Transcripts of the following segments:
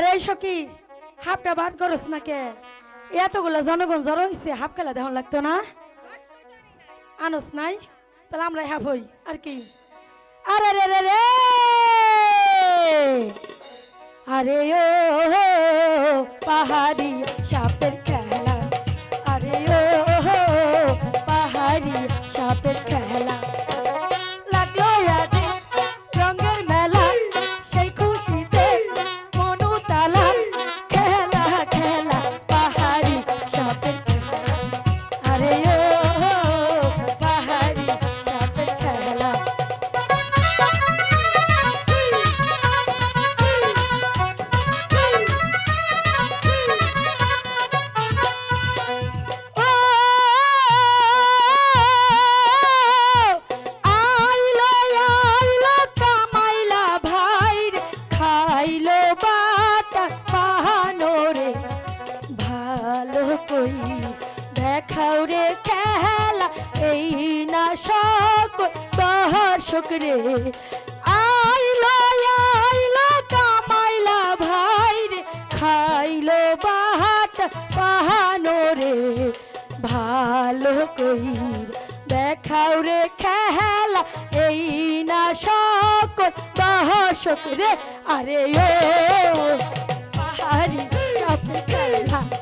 আরে সখি, হাফটা বাদ করস না কে? এতগুলো জনগণ জড়ো হয়েছে হাফ খেলা দেখন লাগতো না? আনস নাই? তাহলে আমরা হাফ হই, আর কি? আরে রে রে রে! আরে ও, পাহাড়ি দর্শক রে। আইলো আইলো, কামাইলা ভাইরে খাইলো বাহাট পাহানো রে। ভালো কই দেখাও রে খেলা। এই না সকল দর্শক রে। আরে ও, পাহাড়ি সাপের খেলা।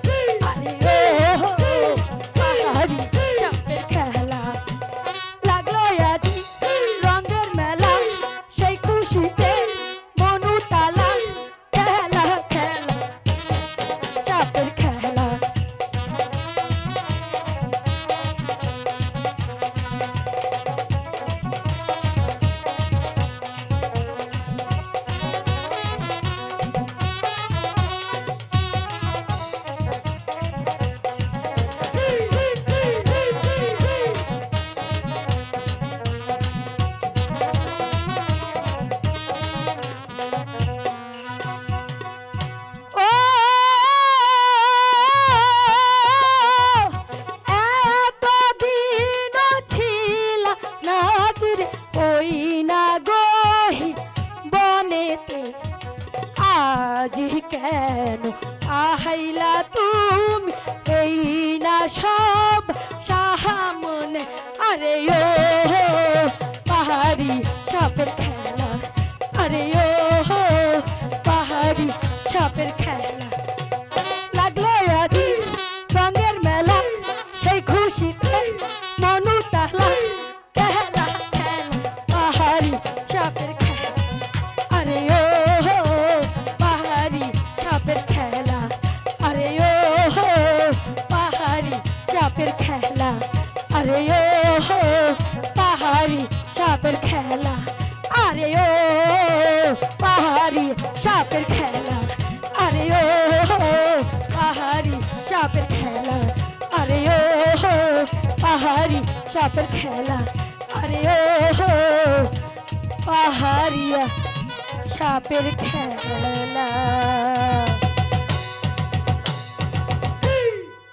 চাপের খেলা কেন? আহাইলা তুমি এই না ও পাহাড়ি সাপের খেলা। আরে ও পাহাড়ি সাপের খেলা। আরে ও পাহাড়ি সাপের খেলা। আরে ও পাহাড়ি সাপের খেলা। আরে ও পাহাড়িয়া সাপের খেলা।